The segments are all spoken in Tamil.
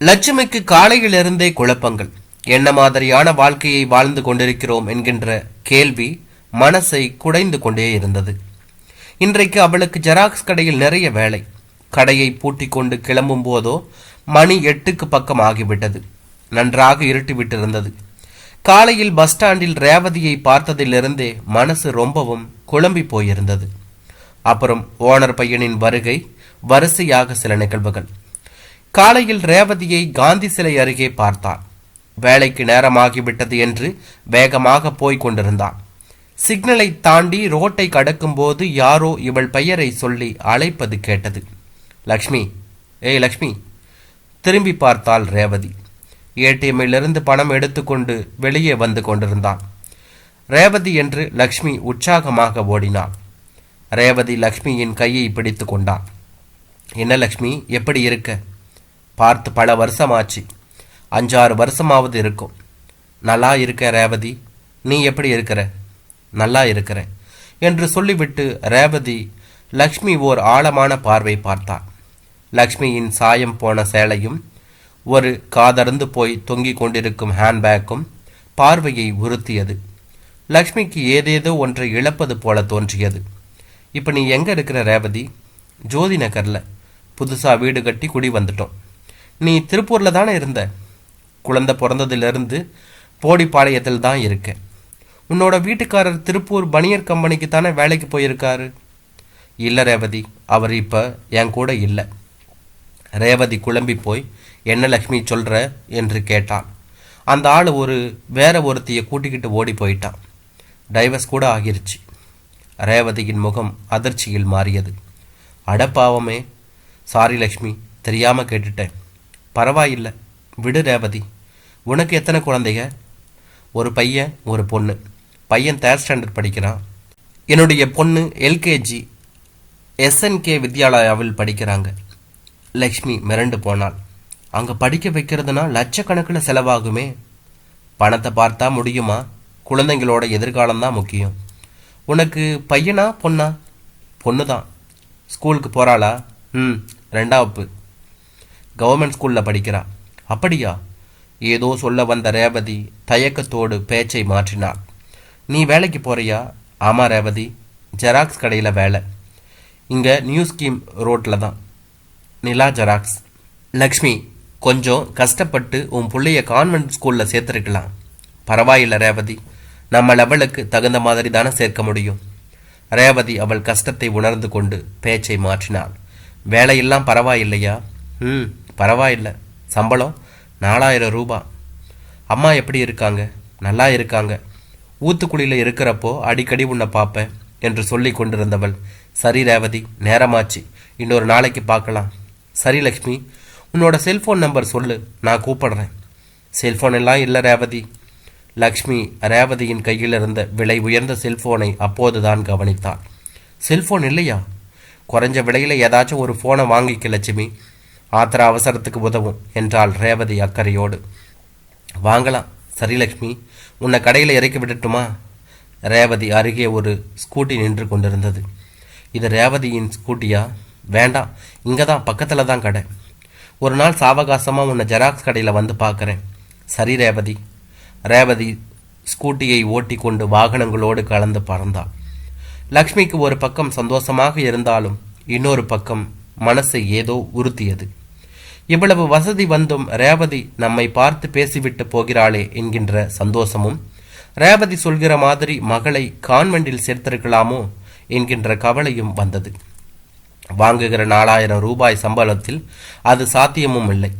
லட்சுமிக்கு காலையிலிருந்தே குழப்பங்கள். என்ன மாதிரியான வாழ்க்கையை வாழ்ந்து கொண்டிருக்கிறோம் என்கின்ற கேள்வி மனசை குடைந்து கொண்டே இருந்தது. இன்றைக்கு அவளுக்கு ஜெராக்ஸ் கடையில் நிறைய வேலை. கடையை பூட்டி கொண்டு கிளம்பும் போதோ மணி எட்டுக்கு பக்கம் ஆகிவிட்டது. நன்றாக இருட்டிவிட்டிருந்தது. காலையில் பஸ் ஸ்டாண்டில் ரேவதியை பார்த்ததிலிருந்தே மனசு ரொம்பவும் குழம்பி போயிருந்தது. அப்புறம் ஓனர் பையனின் வருகை வரிசையாக சில நிகழ்வுகள். காலையில் ரேவதியை காந்தி சிலை அருகே பார்த்தான். வேலைக்கு நேரமாகிவிட்டது என்று வேகமாக போய்க் கொண்டிருந்தான். சிக்னலை தாண்டி ரோட்டை கடக்கும்போது யாரோ இவள் பெயரை சொல்லி அழைப்பது கேட்டது. லக்ஷ்மி ஏய் லக்ஷ்மி திரும்பி பார்த்தாள் ரேவதி. ஏடிஎம்மிலிருந்து பணம் எடுத்துக்கொண்டு வெளியே வந்து கொண்டிருந்தான். ரேவதி என்று லக்ஷ்மி உற்சாகமாக ஓடினாள். ரேவதி லக்ஷ்மியின் கையை பிடித்து கொண்டான் என்ன லக்ஷ்மி எப்படி இருக்க? பார்த்து பல வருஷமாச்சு. அஞ்சாறு வருஷமாவது இருக்கும். நல்லா இருக்க ரேவதி. நீ எப்படி இருக்கிற? நல்லா இருக்கிற என்று சொல்லிவிட்டு ரேவதி லக்ஷ்மி ஓர் ஆழமான பார்வை பார்த்தார் லக்ஷ்மியின் சாயம் போன சேலையும் ஒரு காதறந்து போய் தொங்கிக் கொண்டிருக்கும் ஹேண்ட்பேக்கும் பார்வையை உறுத்தியது. லக்ஷ்மிக்கு ஏதேதோ ஒன்றை இழப்பது போல தோன்றியது. இப்போ நீ எங்கே இருக்கிற ரேவதி? ஜோதி நகரில். புதுசாக வீடு கட்டி குடி வந்துட்டோம். நீ திருப்பூரில் தானே இருந்த? குழந்த பிறந்ததிலிருந்து போடிப்பாளையத்தில் தான் இருக்க. உன்னோட வீட்டுக்காரர் திருப்பூர் பனியர் கம்பெனிக்கு தானே வேலைக்கு போயிருக்காரு? இல்லை ரேவதி அவர் இப்போ என் கூட இல்லை. ரேவதி குழம்பி போய் என்ன லக்ஷ்மி சொல்கிற என்று கேட்டான். அந்த ஆள் ஒரு வேற ஒருத்தையை கூட்டிக்கிட்டு ஓடி போயிட்டான். டைவர்ஸ் கூட ஆகிருச்சு. ரேவதியின் முகம் அதிர்ச்சியில் மாறியது. அடப்பாவமே சாரி லக்ஷ்மி தெரியாமல் கேட்டுட்டேன். பரவாயில்லை விடு ரேவதி. உனக்கு எத்தனை குழந்தைங்க ஒரு பையன் ஒரு பொண்ணு. பையன் தேர்ட் ஸ்டாண்டர்ட் படிக்கிறான். என்னுடைய பொண்ணு எல்கேஜி எஸ்என்கே வித்யாலயாவில் படிக்கிறாங்க. லக்ஷ்மி மிரண்டு போனாள். அங்கே படிக்க வைக்கிறதுனா லட்சக்கணக்கில் செலவாகுமே. பணத்தை பார்த்தா முடியுமா? குழந்தைங்களோட எதிர்காலம் தான் முக்கியம். உனக்கு பையனா பொண்ணா? பொண்ணு தான் ஸ்கூலுக்கு போகிறாளா ம் ரெண்டாவது கவர்மெண்ட் ஸ்கூலில் படிக்கிறா. அப்படியா? ஏதோ சொல்ல வந்த ரேவதி தயக்கத்தோடு பேச்சை மாற்றினாள். நீ வேலைக்கு போறியா? ஆமாம் ரேவதி ஜெராக்ஸ் கடையில் வேலை. இங்கே நியூ ஸ்கீம் ரோட்டில் தான். நிலா ஜெராக்ஸ் லக்ஷ்மி கொஞ்சம் கஷ்டப்பட்டு உன் பிள்ளைய கான்வென்ட் ஸ்கூலில் சேர்த்துருக்கலாம். பரவாயில்ல ரேவதி நம்ம லெவலுக்கு தகுந்த மாதிரி தானே சேர்க்க முடியும். ரேவதி அவள் கஷ்டத்தை உணர்ந்து கொண்டு பேச்சை மாற்றினாள். வேலையெல்லாம் பரவாயில்லையா? ம். பரவாயில்ல. சம்பளம் நாலாயிரம் ரூபா. அம்மா எப்படி இருக்காங்க? நல்லா இருக்காங்க. ஊத்துக்குழியில் இருக்கிறப்போ அடிக்கடி உன்னை பார்ப்பேன் என்று சொல்லி கொண்டிருந்தவள். சரி ரேவதி நேரமாச்சு. இன்னொரு நாளைக்கு பார்க்கலாம். சரி லக்ஷ்மி உன்னோட செல்ஃபோன் நம்பர் சொல்லு. நான் கூப்பிடுறேன். செல்ஃபோன் எல்லாம் இல்லை ரேவதி. லக்ஷ்மி ரேவதியின் கையில் இருந்த விலை உயர்ந்த செல்ஃபோனை அப்போதுதான் கவனித்தாள். செல்ஃபோன் இல்லையா? குறைஞ்ச விலையில் ஏதாச்சும் ஒரு ஃபோனை வாங்கிக்க லட்சுமி. ஆத்திர அவசரத்துக்கு உதவும் என்றாள் ரேவதி அக்கறையோடு. வாங்கலாம் சரி லக்ஷ்மி உன்னை கடையில் இறக்கி விடட்டுமா? ரேவதி அருகே ஒரு ஸ்கூட்டி நின்று கொண்டிருந்தது. இது ரேவதியின் ஸ்கூட்டியா? வேண்டாம் இங்கே தான் பக்கத்தில் தான் கடை. ஒரு நாள் சாவகாசமாக உன்னை ஜெராக்ஸ் கடையில் வந்து பார்க்குறேன் சரி ரேவதி. ரேவதி ஸ்கூட்டியை ஓட்டி கொண்டு வாகனங்களோடு கலந்து பறந்தாள். லக்ஷ்மிக்கு ஒரு பக்கம் சந்தோஷமாக இருந்தாலும் இன்னொரு பக்கம் மனசை ஏதோ உறுத்தியது. இவ்வளவு வசதி வந்தும் ரேவதி நம்மை பார்த்து பேசிவிட்டு போகிறாளே என்கின்ற சந்தோஷமும் ரேவதி சொல்கிற மாதிரி மகளை கான்வெண்டில் சேர்த்திருக்கலாமோ என்கின்ற கவலையும் வந்தது. வாங்குகிற நாலாயிரம் ரூபாய் சம்பளத்தில் அது சாத்தியமும் இல்லை.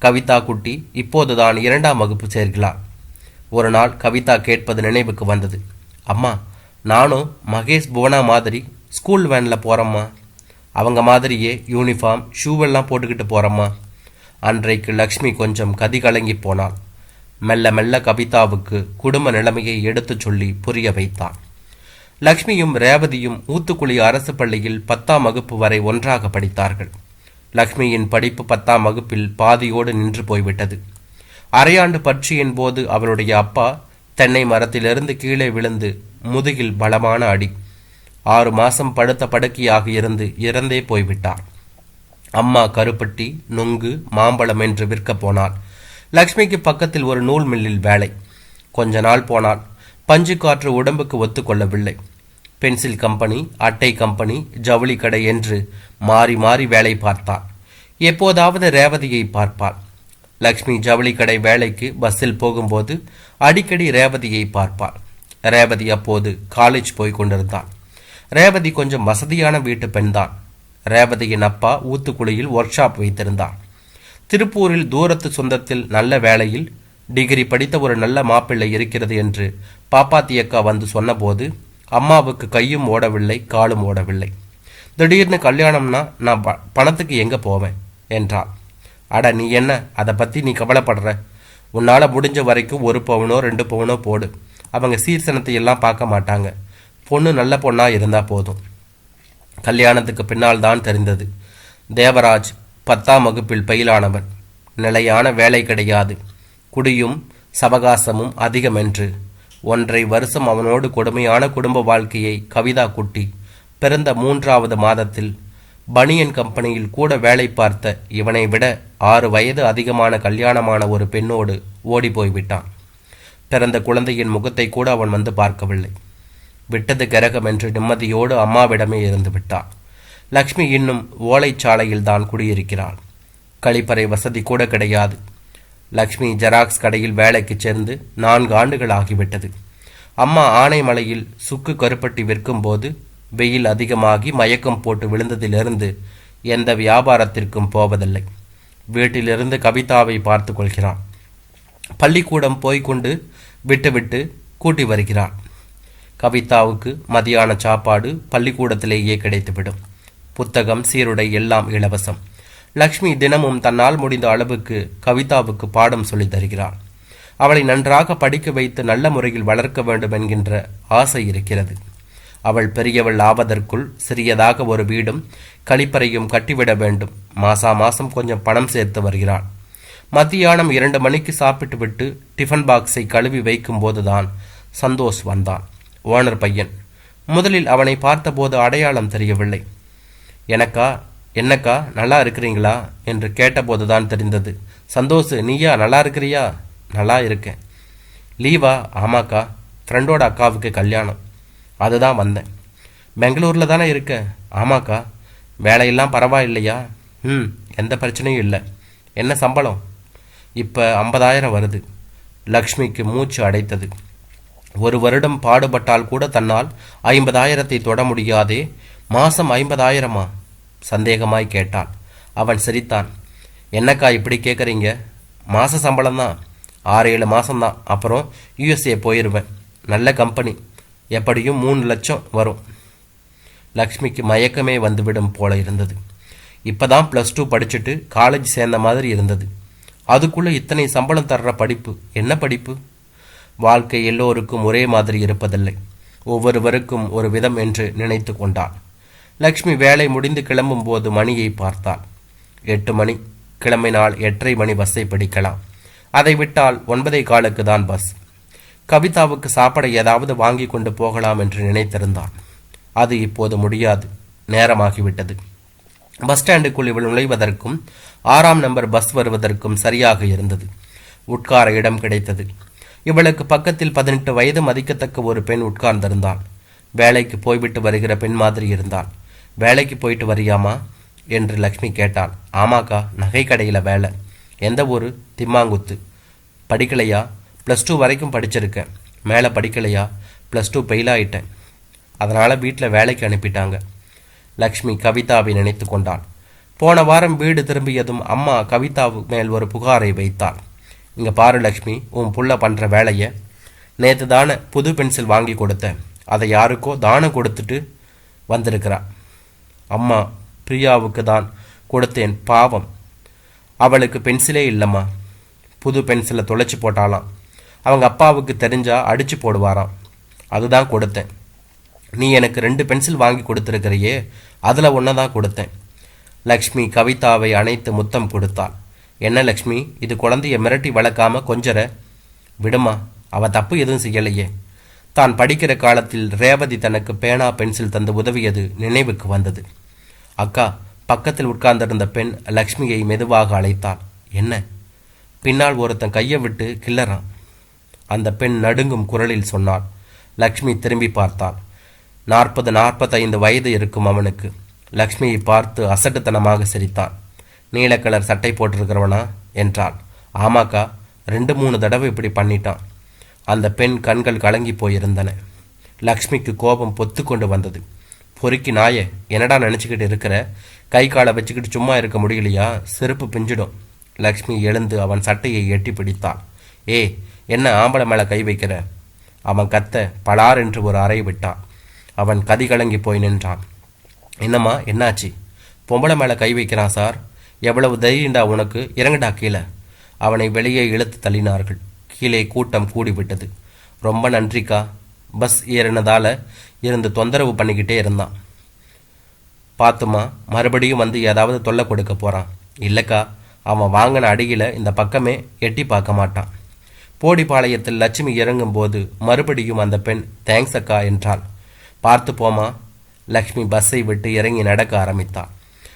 கவிதா குட்டி இப்போதுதான் இரண்டாம் வகுப்பு சேர்கிறாள். ஒரு நாள் கவிதா கேட்பது நினைவுக்கு வந்தது. அம்மா நானும் மகேஷ் புவனா மாதிரி ஸ்கூல் வேனில் போகிறோம்மா அவங்க மாதிரியே யூனிஃபார்ம் ஷூவெல்லாம் போட்டுக்கிட்டு போகிறம்மா அன்றைக்கு லக்ஷ்மி கொஞ்சம் கதி கலங்கி போனாள். மெல்ல மெல்ல கவிதாவுக்கு குடும்ப நிலைமையை எடுத்துச் சொல்லி புரிய வைத்தான் லக்ஷ்மியும் ரேவதியும் ஊத்துக்குளி அரசு பள்ளியில் பத்தாம் வகுப்பு வரை ஒன்றாக படித்தார்கள். லக்ஷ்மியின் படிப்பு பத்தாம் வகுப்பில் பாதியோடு நின்று போய்விட்டது. அரையாண்டு பட்சியின் போது அவளுடைய அப்பா தென்னை மரத்திலிருந்து கீழே விழுந்து முதுகில் பலமான அடி ஆறு மாசம் படுத்த படுக்கையாக இருந்து இறந்தே போய்விட்டார் அம்மா கருப்பட்டி நுங்கு மாம்பழம் என்று விற்கப் போனாள். லக்ஷ்மிக்கு பக்கத்தில் ஒரு நூல் மில்லில் வேலை. கொஞ்ச நாள் போனால் பஞ்சு காற்று உடம்புக்கு ஒத்துக்கொள்ளவில்லை பென்சில் கம்பெனி அட்டை கம்பெனி ஜவுளி கடை என்று மாறி மாறி வேலை பார்த்தாள். எப்போதாவது ரேவதியை பார்ப்பாள். லக்ஷ்மி ஜவுளி கடை வேலைக்கு பஸ்ஸில் போகும்போது அடிக்கடி ரேவதியை பார்ப்பாள். ரேவதி அப்போது காலேஜ் போய் கொண்டிருந்தாள். ரேவதி கொஞ்சம் வசதியான வீட்டு பெண்தான். ரேவதியின் அப்பா ஊத்துக்குழியில் ஒர்க் ஷாப் வைத்திருந்தார். திருப்பூரில் தூரத்து சொந்தத்தில் நல்ல வேலையில் டிகிரி படித்த ஒரு நல்ல மாப்பிள்ளை இருக்கிறது என்று பாப்பாத்தி அக்கா வந்து சொன்னபோது அம்மாவுக்கு கையும் ஓடவில்லை காலும் ஓடவில்லை. திடீர்னு கல்யாணம்னா நான் ப- பணத்துக்கு எங்கே போவேன்? என்றாள். அட நீ என்ன? அதை பற்றி நீ கவலைப்படுற? உன்னால் முடிஞ்ச வரைக்கும் ஒரு பவுனோ ரெண்டு பவுனோ போடு. அவங்க சீர்சனத்தை எல்லாம் பார்க்க மாட்டாங்க. பொண்ணு நல்ல பொண்ணாக இருந்தால் போதும். கல்யாணத்துக்கு பின்னால் தான் தெரிந்தது. தேவராஜ் பத்தாம் வகுப்பில் பயிலானவன். நிலையான வேலை கிடையாது. குடியும் சவகாசமும் அதிகமென்று. ஒன்றை வருஷம் அவனோடு கொடுமையான குடும்ப வாழ்க்கையை கவிதா குட்டி பிறந்த மூன்றாவது மாதத்தில் பனியன் கம்பெனியில் கூட வேலை பார்த்த இவனை விட ஆறு வயது அதிகமான கல்யாணமான ஒரு பெண்ணோடு ஓடி போய்விட்டான் பிறந்த குழந்தையின் முகத்தை கூட அவன் வந்து பார்க்கவில்லை. விட்டது கரகம் என்று நிம்மதியோடு அம்மாவிடமே இருந்து விட்டான் லக்ஷ்மி இன்னும் ஓலைச்சாலையில் தான் குடியிருக்கிறாள். கழிப்பறை வசதி கூட கிடையாது. லக்ஷ்மி ஜெராக்ஸ் கடையில் வேலைக்கு சேர்ந்து நான்கு ஆண்டுகள் ஆகிவிட்டது அம்மா ஆனைமலையில் சுக்கு கருப்பட்டி விற்கும்போது வெயில் அதிகமாகி மயக்கம் போட்டு விழுந்ததிலிருந்து எந்த வியாபாரத்திற்கும் போவதில்லை. வீட்டிலிருந்து கவிதாவை பார்த்து கொள்கிறான் பள்ளிக்கூடம் போய்கொண்டு விட்டுவிட்டு கூட்டி வருகிறான் கவிதாவுக்கு மதியான சாப்பாடு பள்ளிக்கூடத்திலேயே கிடைத்துவிடும். புத்தகம் சீருடை எல்லாம் இலவசம். லக்ஷ்மி தினமும் தன்னால் முடிந்த அளவுக்கு கவிதாவுக்கு பாடம் சொல்லித் தருகிறாள். அவளை நன்றாக படிக்க வைத்து நல்ல முறையில் வளர்க்க வேண்டும் என்கின்ற ஆசை இருக்கிறது. அவள் பெரியவள் ஆவதற்குள் சிறியதாக ஒரு வீடும் கழிப்பறையும் கட்டிவிட வேண்டும். மாசா மாசம் கொஞ்சம் பணம் சேர்த்து வருகிறாள். மத்தியானம் இரண்டு மணிக்கு சாப்பிட்டு விட்டு டிஃபன் பாக்ஸை கழுவி வைக்கும் போதுதான் சந்தோஷ் வந்தான். ஓனர் பையன். முதலில் அவனை பார்த்தபோது அடையாளம் தெரியவில்லை. எனக்கா? என்னக்கா? நல்லா இருக்கிறீங்களா? என்று கேட்டபோதுதான் தெரிந்தது. சந்தோஷ் நீயா? நல்லா இருக்கிறியா? நல்லா இருக்கேன். லீவா? ஆமாக்கா. ஃப்ரெண்டோட அக்காவுக்கு கல்யாணம். அதுதான் வந்தேன். பெங்களூரில் தானே இருக்க? ஆமாக்கா. வேலையெல்லாம் பரவாயில்லையா? ம் எந்த பிரச்சனையும் இல்லை. என்ன சம்பளம்? இப்போ ஐம்பதாயிரம் வருது. லக்ஷ்மிக்கு மூச்சு அடைத்தது. ஒரு வருடம் பாடுபட்டால் கூட தன்னால் ஐம்பதாயிரத்தை தொட முடியாதே. மாசம் ஐம்பதாயிரமா? சந்தேகமாய் கேட்டான். அவன் சிரித்தான். என்னக்கா இப்படி கேட்குறீங்க மாச சம்பளம் தான் ஆறு ஏழு மாதம்தான் அப்புறம் யூஎஸ்ஏ போயிடுவேன் நல்ல கம்பெனி. எப்படியும் மூணு லட்சம் வரும். லக்ஷ்மிக்கு மயக்கமே வந்துவிடும் போல இருந்தது. இப்பதான் ப்ளஸ் டூ படிச்சுட்டு காலேஜ் சேர்ந்த மாதிரி இருந்தது. அதுக்குள்ளே இத்தனை சம்பளம் தர்ற படிப்பு. என்ன படிப்பு? வாழ்க்கை எல்லோருக்கும் ஒரே மாதிரி இருப்பதில்லை. ஒவ்வொருவருக்கும் ஒரு விதம் என்று நினைத்து கொண்டாள். லக்ஷ்மி வேலை முடிந்து கிளம்பும் போது மணியை பார்த்தாள். எட்டு மணி கிளம்பினால் எட்டரை மணி பஸ்ஸை பிடிக்கலாம். அதை விட்டால் ஒன்பதை காலுக்கு தான் பஸ். கவிதாவுக்கு சாப்பிட ஏதாவது வாங்கி கொண்டு போகலாம் என்று நினைத்திருந்தான் அது இப்போது முடியாது. நேரமாகிவிட்டது. பஸ் ஸ்டாண்டுக்குள் இவள் நுழைவதற்கும் ஆறாம் நம்பர் பஸ் வருவதற்கும் சரியாக இருந்தது. உட்கார இடம் கிடைத்தது. இவளுக்கு பக்கத்தில் பதினெட்டு வயது மதிக்கத்தக்க ஒரு பெண் உட்கார்ந்திருந்தாள். வேலைக்கு போய்விட்டு வருகிற பெண் மாதிரி இருந்தாள். வேலைக்கு போயிட்டு வரியாமா? என்று லக்ஷ்மி கேட்டாள். ஆமாக்கா நகை கடையில் வேலை. எந்த ஊர்? திம்மாங்குத்து. படிக்கலையா? ப்ளஸ் டூ வரைக்கும் படிச்சிருக்கேன். மேலே படிக்கலையா? ப்ளஸ் டூ ஃபெயிலாயிட்டேன் அதனால் வீட்டில் வேலைக்கு அனுப்பிட்டாங்க. லக்ஷ்மி கவிதாவை நினைத்து கொண்டாள். போன வாரம் வீடு திரும்பியதும் அம்மா கவிதாவு மேல் ஒரு புகாரை வைத்தாள். இங்கே பாரு லக்ஷ்மி உன் புள்ள பண்ணுற வேலையை. நேற்று தானே புது பென்சில் வாங்கி கொடுத்தேன் அதை யாருக்கோ தானம் கொடுத்துட்டு வந்திருக்கிறா. அம்மா பிரியாவுக்கு தான் கொடுத்தேன் பாவம். அவளுக்கு பென்சிலே இல்லைம்மா. புது பென்சிலை தொலைச்சி போட்டாலாம் அவங்க அப்பாவுக்கு தெரிஞ்சா அடித்து போடுவாராம். அதுதான் கொடுத்தேன். நீ எனக்கு ரெண்டு பென்சில் வாங்கி கொடுத்துருக்கிறையே அதில் ஒன்று தான் கொடுத்தேன். லக்ஷ்மி கவிதாவை அணைத்து முத்தம் கொடுத்தாள். என்ன லக்ஷ்மி இது குழந்தைய மிரட்டி வளர்க்காம கொஞ்சர விடுமா அவ தப்பு எதுவும் செய்யலையே. தான் படிக்கிற காலத்தில் ரேவதி தனக்கு பேனா பென்சில் தந்து உதவியது நினைவுக்கு வந்தது. அக்கா பக்கத்தில் உட்கார்ந்திருந்த பெண் லக்ஷ்மியை மெதுவாக அழைத்தாள். என்ன? பின்னால் ஒருத்தன் கையை விட்டு கிள்ளறான் அந்த பெண் நடுங்கும் குரலில் சொன்னாள். லக்ஷ்மி திரும்பி பார்த்தாள். நாற்பது நாற்பத்தைந்து வயது இருக்கும் அவனுக்கு. லக்ஷ்மியை பார்த்து அசட்டுத்தனமாக சிரித்தான். நீல கலர் சட்டை போட்டிருக்கிறவனா? என்றாள். ஆமாக்கா ரெண்டு மூணு தடவை இப்படி பண்ணிட்டான். அந்த பெண் கண்கள் கலங்கி போயிருந்தன. லக்ஷ்மிக்கு கோபம் பொத்து கொண்டு வந்தது. பொறுக்கி நாயே என்னடா நினச்சிக்கிட்டு இருக்கிற? கை காலை வச்சுக்கிட்டு சும்மா இருக்க முடியலையா? செருப்பு பிஞ்சிடும். லக்ஷ்மி எழுந்து அவன் சட்டையை எட்டி பிடித்தாள். ஏ என்ன ஆம்பளை மேலே கை வைக்கிற? அவன் கத்த பலார் என்று ஒரு அறை விட்டான். அவன் கதி கலங்கி போய் நின்றான். என்னம்மா என்னாச்சு? பொம்பளை மேலே கை வைக்கிறான் சார். எவ்வளவு தைரியண்டா உனக்கு? இறங்குடா கீழே. அவனை வெளியே இழுத்து தள்ளினார்கள். கீழே கூட்டம் கூடிவிட்டது. ரொம்ப நன்றிக்கா. பஸ் ஏறினதால இருந்து தொந்தரவு பண்ணிக்கிட்டே இருந்தான். பார்த்துமா மறுபடியும் வந்து ஏதாவது தொல்லை கொடுக்க போகிறான் இல்லைக்கா அவன் வாங்கின அடியில் இந்த பக்கமே எட்டி பார்க்க மாட்டான். போடிப்பாளையத்தில் லட்சுமி இறங்கும்போது மறுபடியும் அந்த பெண் தேங்க்ஸ் அக்கா என்றாள். பார்த்து போமா லக்ஷ்மி பஸ்ஸை விட்டு இறங்கி நடக்க ஆரம்பித்தாள்.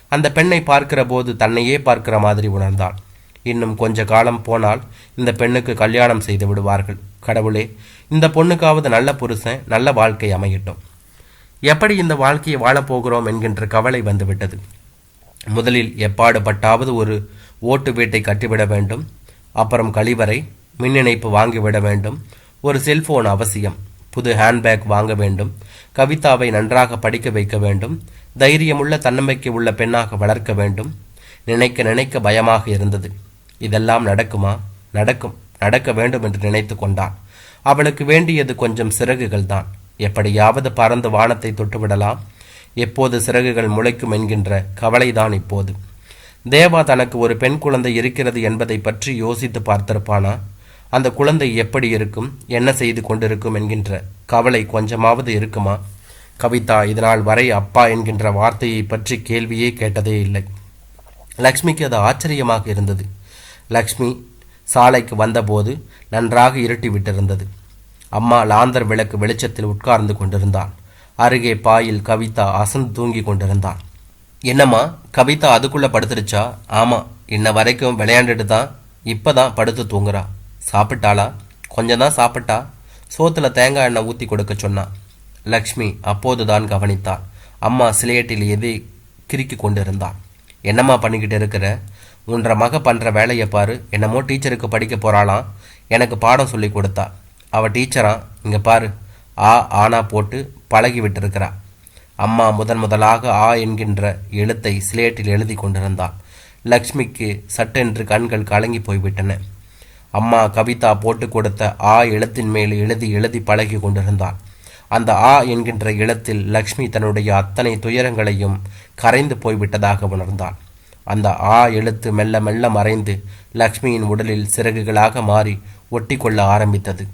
அந்த பெண்ணை பார்க்கிற போது தன்னையே பார்க்கிற மாதிரி உணர்ந்தாள் இன்னும் கொஞ்ச காலம் போனால் இந்த பெண்ணுக்கு கல்யாணம் செய்து விடுவார்கள். கடவுளே இந்த பொண்ணுக்காவது நல்ல புருஷன் நல்ல வாழ்க்கை அமையட்டும். எப்படி இந்த வாழ்க்கையை வாழப்போகிறோம் என்கின்ற கவலை வந்துவிட்டது. முதலில் எப்பாடுபட்டாவது ஒரு ஓட்டு வீட்டை கட்டிவிட வேண்டும். அப்புறம் கழிவறை மின் இணைப்பு வாங்கிவிட வேண்டும். ஒரு செல்போன் அவசியம். புது ஹேண்ட்பேக் வாங்க வேண்டும். கவிதாவை நன்றாக படிக்க வைக்க வேண்டும். தைரியமுள்ள தன்னம்பிக்கை உள்ள பெண்ணாக வளர்க்க வேண்டும். நினைக்க நினைக்க பயமாக இருந்தது. இதெல்லாம் நடக்குமா? நடக்கும். நடக்க வேண்டும் என்று நினைத்து கொண்டான் அவளுக்கு வேண்டியது கொஞ்சம் சிறகுகள் தான். எப்படியாவது பறந்து வானத்தை தொட்டுவிடலாம் எப்போது சிறகுகள் முளைக்கும் என்கின்ற கவலைதான் இப்போது. தேவா தனக்கு ஒரு பெண் குழந்தை இருக்கிறது என்பதை பற்றி யோசித்து பார்த்திருப்பானா? அந்த குழந்தை எப்படி இருக்கும்? என்ன செய்து கொண்டிருக்கும் என்கின்ற கவலை கொஞ்சமாவது இருக்குமா? கவிதா இதனால் வரை அப்பா என்கின்ற வார்த்தையை பற்றி கேள்வியே கேட்டதே இல்லை. லக்ஷ்மிக்கு அது ஆச்சரியமாக இருந்தது. லக்ஷ்மி சாலைக்கு வந்தபோது நன்றாக இருட்டி விட்டிருந்தது. அம்மா லாந்தர் விளக்கு வெளிச்சத்தில் உட்கார்ந்து கொண்டிருந்தாள் அருகே பாயில் கவிதா அசந்து தூங்கி கொண்டிருந்தான். என்னம்மா கவிதா அதுக்குள்ளே படுத்துருச்சா? ஆமாம் இன்ன வரைக்கும் விளையாண்டுட்டு தான் இப்போ தான் படுத்து தூங்குறா. சாப்பிட்டாளா? கொஞ்சம் தான் சாப்பிட்டா? சோத்தில் தேங்காய் எண்ணெய் ஊற்றி கொடுக்க சொன்னான் லக்ஷ்மி அப்போதுதான் கவனித்தாள். அம்மா சிலையட்டில் எதை கிறுக்கி கொண்டிருந்தாள். என்னம்மா பண்ணிக்கிட்டு இருக்கிற? உன்ற மக பண்ணுற வேலையை பாரு. என்னமோ டீச்சருக்கு படிக்க போகிறாளாம் எனக்கு பாடம் சொல்லி கொடுத்தா. அவள் டீச்சரா? இங்கே பாரு. ஆ ஆனா போட்டு பழகி விட்டிருக்கிறா. அம்மா முதன் முதலாக ஆ என்கின்ற எழுத்தை சிலேட்டில் எழுதி கொண்டிருந்தாள். லக்ஷ்மிக்கு சட்டென்று கண்கள் கலங்கி போய்விட்டன. அம்மா கவிதா போட்டு கொடுத்த ஆ எழுத்தின் மேல் எழுதி எழுதி பழகி கொண்டிருந்தாள். அந்த ஆ என்கின்ற எழுத்தில் லக்ஷ்மி தன்னுடைய அத்தனை துயரங்களையும் கரைந்து போய்விட்டதாக உணர்ந்தாள். அந்த ஆ எழுத்து மெல்ல மெல்ல மறைந்து லக்ஷ்மியின் உடலில் சிறகுகளாக மாறி ஒட்டி கொள்ள ஆரம்பித்தது.